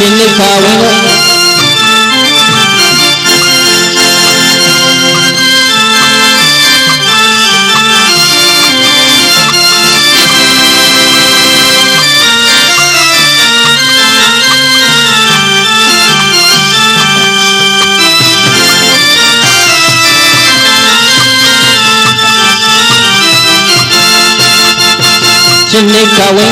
ရှင်နိခာဝင်တို့ရှင်နိခာဝင်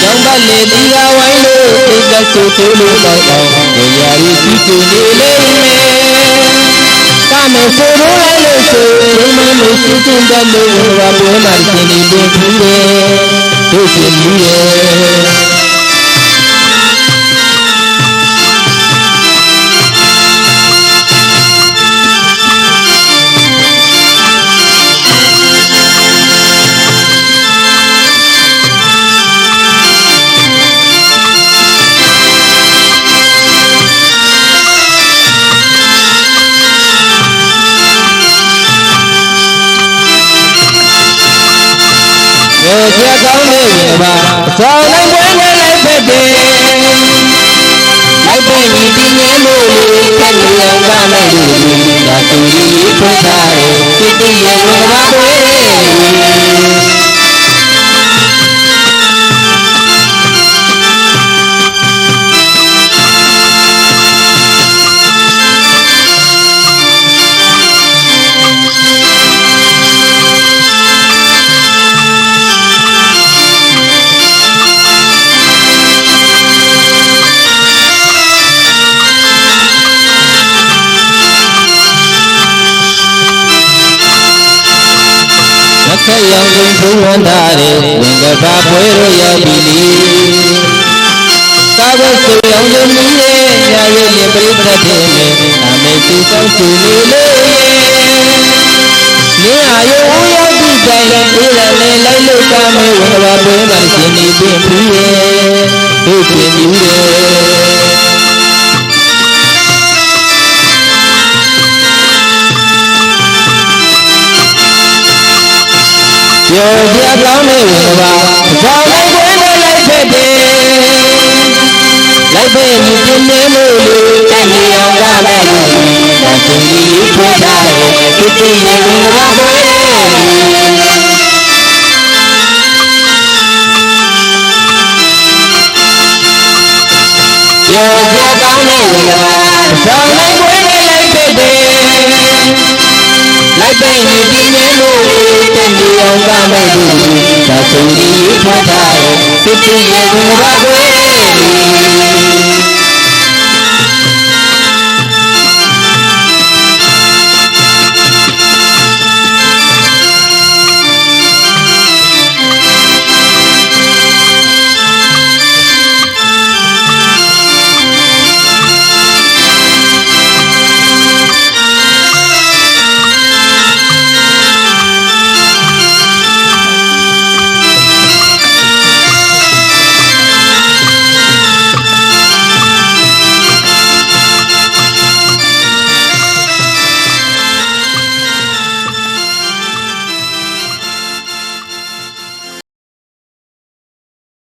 ကဘာကြရင်ကျော်ရှင်နဲ့ပြောထားတယ်ရေကျောင်းပတ်လေဒီကဝိုင်းလို့သိသက်ဆိုထိုးလို့တောက်အောင်ကိုရာရီကြီးကျူနေလိမ့်မယ်ကမေဆိုရိုးလိုက်လို့ဆိုရင်မလို့ရှိချင်းတတ်လို့ဘာပွဲမှာရှင်နေပင်ပြီးတယ်တို့ရှင်ကြီးရဲ့ရော ကြကောင်းနေဝင်ပါဆောင်းနိုင်ပွဲနဲ့လိုက်ဖက်တယ်လိုက်ပွဲညီဒီငယ်လို့ဖက်နေအောင်ကနိုင်လို့ဒါသူကြီးဖွင့်ထားတယ်တိတိရဲ့ဝင်ပါပွဲ လက်ခက်ရောင်ကုန်ဖုံးဝန်းထားတယ်ဝင်ကဘာပွဲတော့ရောက်ပြီလေကာဝတ်ဆိုရောင်ရုံမီးရဲ့ညာရဲ့လင်ပရိသတ်တဲ့နဲ့အမေသူကောင်းသူလေးလေးနေအာယုံရောက်ပြီတိုင်လည်းပြေးတယ်လေလိုက်လို့ကမဲဝင်ကဘာပွဲမှာရှင်နေပင်ပြီးရဲ့တို့ရှင်ပြီးရဲ့ ကျော်ပြကောင်းနေဝင်ပါဘောင်းလိုက်ခွင်းနဲ့လိုက်ဖက်တယ်လိုက်ဖက်မြင်နေလို့လေတန်နေအောင်ကလည်းတန်သူကြီးဖွင့်ထားတယ်တိတိရေဝင်ပါခွဲကျော်ပြကောင်းနေဝင်ပါဘောင်းလိုက်ခွင်းနဲ့လိုက်ဖက်တယ်လိုက်တဲ့ညီပြင်းနေလို့တဲ့ညီအောင်က မဲ့လို့